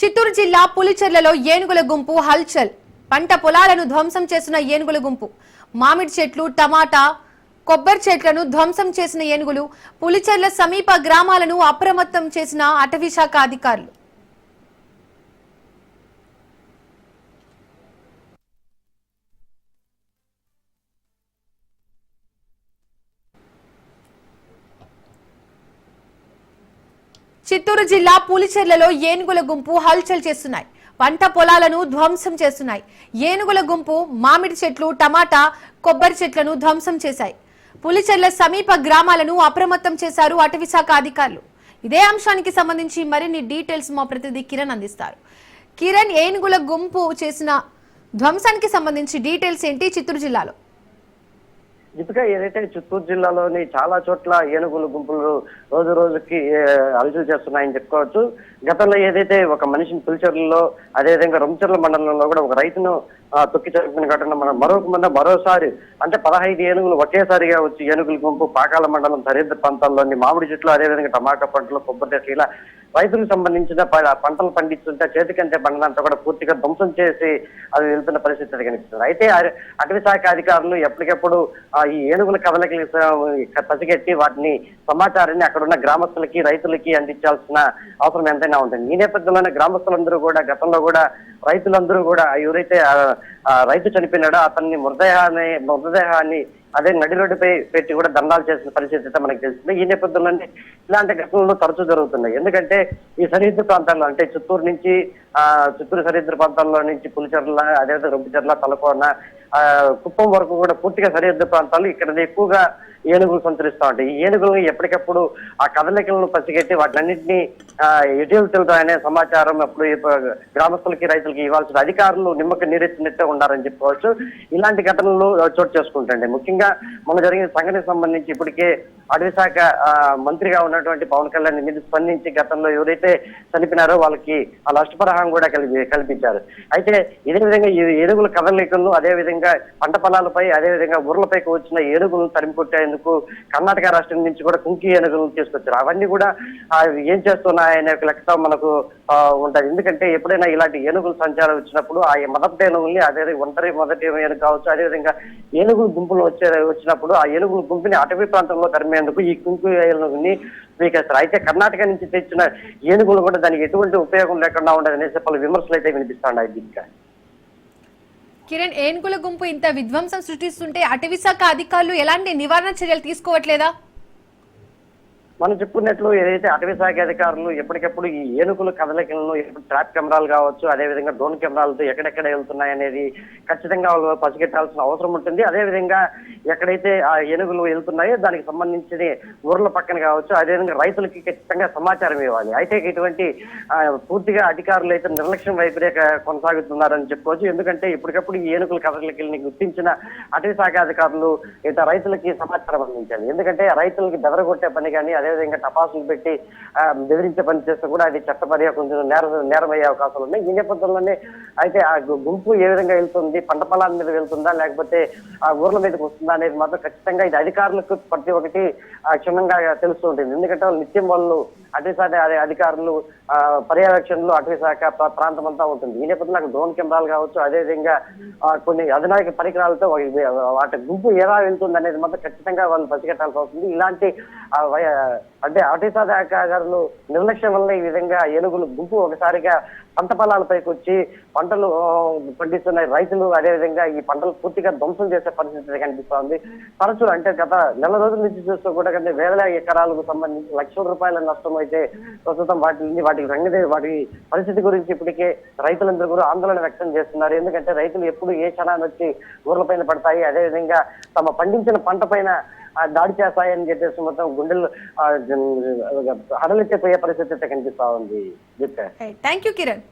చిత్తూరు జిల్లా పులిచెర్లలో ఏనుగుల గుంపు హల్చల్. పంట పొలాలను ధ్వంసం చేసిన ఏనుగుల గుంపు. మామిడి చెట్లు టమాటా కొబ్బరి చెట్లను ధ్వంసం చేసిన ఏనుగులు పులిచెర్ల సమీప గ్రామాలను అప్రమత్తం చేసిన అటవీ శాఖ అధికారులు. చిత్తూరు జిల్లా పులిచెర్లలో ఏనుగుల గుంపు హల్చల్ చేస్తున్నాయి. పంట పొలాలను ధ్వంసం చేస్తున్నాయి. ఏనుగుల గుంపు మామిడి చెట్లు టమాటా కొబ్బరి చెట్లను ధ్వంసం చేశాయి. పులిచెర్ల సమీప గ్రామాలను అప్రమత్తం చేశారు అటవీశాఖ అధికారులు. ఇదే అంశానికి సంబంధించి మరిన్ని డీటెయిల్స్ మా ప్రతినిధి కిరణ్ అందిస్తారు. కిరణ్ ఏనుగుల గుంపు చేసిన ధ్వంసానికి సంబంధించి డీటెయిల్స్ ఏంటి చిత్తూరు జిల్లాలో? దీపిక ఏదైతే చిత్తూరు జిల్లాలోని చాలా చోట్ల ఏనుగుల గుంపులు రోజు రోజుకి ఏ, చేస్తున్నాయని చెప్పుకోవచ్చు. గతంలో ఏదైతే ఒక మనిషిని పులిచెర్లలో అదేవిధంగా రొంచెర్ల మండలంలో కూడా ఒక రైతును తొక్కి చంపిన ఘటన మనం మరొక మంది మరోసారి అంటే పదహైదు ఏనుగులు ఒకేసారిగా వచ్చి ఏనుగుల గుంపు పాకాల మండలం సరిహద్దు ప్రాంతాల్లోని మామిడి చెట్లు అదేవిధంగా టమాటా పంటలు కొబ్బరి చెట్లు ఇలా రైతులకు సంబంధించిన పంటలు పండిస్తుంటే చేతికంటే పంటనంతా కూడా పూర్తిగా ధ్వంసం చేసి అది వెళ్తున్న పరిస్థితి కనిపిస్తుంది. అయితే అటవీ శాఖ అధికారులు ఎప్పటికప్పుడు ఆ, ఈ ఏనుగుల కదలికలు పసిగట్టి వాటిని సమాచారాన్ని అక్కడున్న గ్రామస్తులకి రైతులకి అందించాల్సిన అవసరం ఎంతైనా ఉంటుంది. ఈ నేపథ్యంలోనే గ్రామస్తులందరూ కూడా గతంలో కూడా రైతులందరూ కూడా ఎవరైతే ఆ, రైతు చనిపోయినాడో అతన్ని మృతదేహాన్ని మృతదేహాన్ని అదే నడి రోడ్డుపై పెట్టి కూడా దండాలు చేసిన పరిస్థితి అయితే మనకు తెలిసింది ఈ నేపథ్యంలోనే ఇలాంటి ఘటనలు తరచూ జరుగుతున్నాయి. ఎందుకంటే ఈ సరిహద్దు ప్రాంతాల్లో అంటే చిత్తూరు నుంచి ఆ చిత్తూరు సరిహద్దు ప్రాంతాల్లో నుంచి పులిచెర్ల అదేవిధంగా రొబ్బిచెర్ల తలకోన ఆ కుప్పం వరకు కూడా పూర్తిగా సరిహద్దు ప్రాంతాలు ఇక్కడ ఎక్కువగా ఏనుగులు సంచరిస్తూ ఉంటాయి. ఈ ఏనుగులను ఎప్పటికప్పుడు ఆ కదలికలను పసిగట్టి వాటిలన్నింటినీ ఆ, ఎటు సమాచారం అప్పుడు గ్రామస్తులకి రైతులకి ఇవ్వాల్సిన అధికారులు నిమ్మక నీరెత్తినట్టే ఉన్నారని చెప్పుకోవచ్చు. ఇలాంటి ఘటనలు చోటు చేసుకుంటండి. ముఖ్యంగా మొన్న జరిగిన సంఘటనకు సంబంధించి ఇప్పటికే అటవీ శాఖ మంత్రిగా ఉన్నటువంటి పవన్ కళ్యాణ్ మీద స్పందించి గతంలో ఎవరైతే చనిపోయినారో వాళ్ళకి ఆ నష్టపరిహారం కూడా కలిపి కల్పించారు. అయితే ఇదే విధంగా ఏనుగుల కదలికలను అదే విధంగా పంట పొలాలపై అదే విధంగా ఊర్లపైకి వచ్చిన ఏనుగులను తరిమి కొట్టేందుకు కర్ణాటక రాష్ట్రం నుంచి కూడా కుంకి ఏనుగులను తీసుకొచ్చారు. అవన్నీ కూడా ఏం చేస్తున్నాయనే ఒక లెక్క మనకు ఆ, ఉంటది ఎందుకంటే ఎప్పుడైనా ఇలాంటి ఏనుగులు సంచారం వచ్చినప్పుడు ఆ మొదటి ఏనుగుల్ని అదే ఒంటరి మొదటి ఏనుగు కావచ్చు అదేవిధంగా ఏనుగులు గుంపులు వచ్చే వచ్చినప్పుడు ఆ ఏనుగుల గుంపుని అటవీ ప్రాంతంలో తరిమేందుకు ఈ కుంకు ఏనుగుని స్వీకరిస్తారు. అయితే కర్ణాటక నుంచి తెచ్చిన ఏనుగులు కూడా దానికి ఎటువంటి ఉపయోగం లేకుండా ఉండదు అనేసి పలు విమర్శలు అయితే వినిపిస్తున్నాయి దీనికి. కిరణ్ ఏనుగుల గుంపు ఇంత విధ్వంసం సృష్టిస్తుంటే అటవీ శాఖ అధికారులు ఎలాంటి నివారణ చర్యలు తీసుకోవట్లేదా? మనం చెప్పుకున్నట్లు ఏదైతే అటవీ శాఖ అధికారులు ఎప్పటికప్పుడు ఈ ఏనుగుల కదలికలను ఎప్పుడు ట్రాప్ కెమెరాలు కావచ్చు అదే విధంగా డ్రోన్ కెమెరాలతో ఎక్కడెక్కడ వెళ్తున్నాయి అనేది ఖచ్చితంగా వాళ్ళు పసిగట్టాల్సిన అవసరం ఉంటుంది. అదే విధంగా ఎక్కడైతే ఆ ఏనుగులు వెళ్తున్నాయో దానికి సంబంధించిన ఊర్ల పక్కన కావచ్చు అదే విధంగా రైతులకి ఖచ్చితంగా సమాచారం ఇవ్వాలి. అయితే ఇటువంటి పూర్తిగా అధికారులు అయితే నిర్లక్ష్యం వైపునే కొనసాగుతున్నారని చెప్పుకోవచ్చు. ఎందుకంటే ఇప్పటికప్పుడు ఈ ఏనుగుల కదలికల్ని గుర్తించిన అటవీ శాఖ అధికారులు ఇతర రైతులకి సమాచారం అందించాలి. ఎందుకంటే రైతులకి బెదరగొట్టే పని కానీ అదే అదేవిధంగా టపాసులు పెట్టి బెదిరించే పని చేస్తే కూడా అది చట్టపరిగా కొంచెం నేర నేరమయ్యే అవకాశాలు ఉన్నాయి. ఈ నేపథ్యంలోనే అయితే ఆ గుంపు ఏ విధంగా వెళ్తుంది పంట పొలాల మీద వెళ్తుందా లేకపోతే ఆ ఊర్ల మీదకి వస్తుందా అనేది మాత్రం ఖచ్చితంగా ఇది అధికారులకు ప్రతి ఒక్కటి క్షుణ్ణంగా తెలుస్తూ ఉంటుంది. ఎందుకంటే వాళ్ళు నిత్యం వాళ్ళు అటవీశాఖ అదే అధికారులు పర్యవేక్షణలు పర్యవేక్షణలో అటవీ ప్రాంతం అంతా ఉంటుంది. ఈ నేపథ్యంలో నాకు డ్రోన్ కెమెరాలు కావచ్చు అదే విధంగా కొన్ని అధునాయక పరికరాలతో వాటి గుంపు ఎలా వెళ్తుంది అనేది మాత్రం ఖచ్చితంగా వాళ్ళు పసిగట్టాల్సి వస్తుంది. ఇలాంటి అంటే అటవీ శాఖ గారు నిర్లక్ష్యం వల్ల ఈ విధంగా ఏనుగులు గుంపు ఒకసారిగా పంట పొలాలపైకి వచ్చి పంటలు పండిస్తున్న రైతులు అదే విధంగా ఈ పంటలు పూర్తిగా ధ్వంసం చేసే పరిస్థితి కనిపిస్తోంది. తరచులు అంటే గత నెల రోజుల నుంచి చూస్తూ కూడా కంటే వేల ఎకరాలకు సంబంధించి లక్షల రూపాయల నష్టం అయితే ప్రస్తుతం వాటిని వాటికి రంగదే వాటి పరిస్థితి గురించి ఇప్పటికే రైతులందరూ కూడా ఆందోళన వ్యక్తం చేస్తున్నారు. ఎందుకంటే రైతులు ఎప్పుడు ఏ క్షణాన్ని వచ్చి ఊర్లపైన పడతాయి అదే విధంగా తమ పండించిన పంట పైన దాడి చేస్తాయని చెప్పేసి మొత్తం గుండెలు ఆ, జన్- పరిస్థితి అయితే కనిపిస్తా ఉంది థ్యాంక్ యూ కిరణ్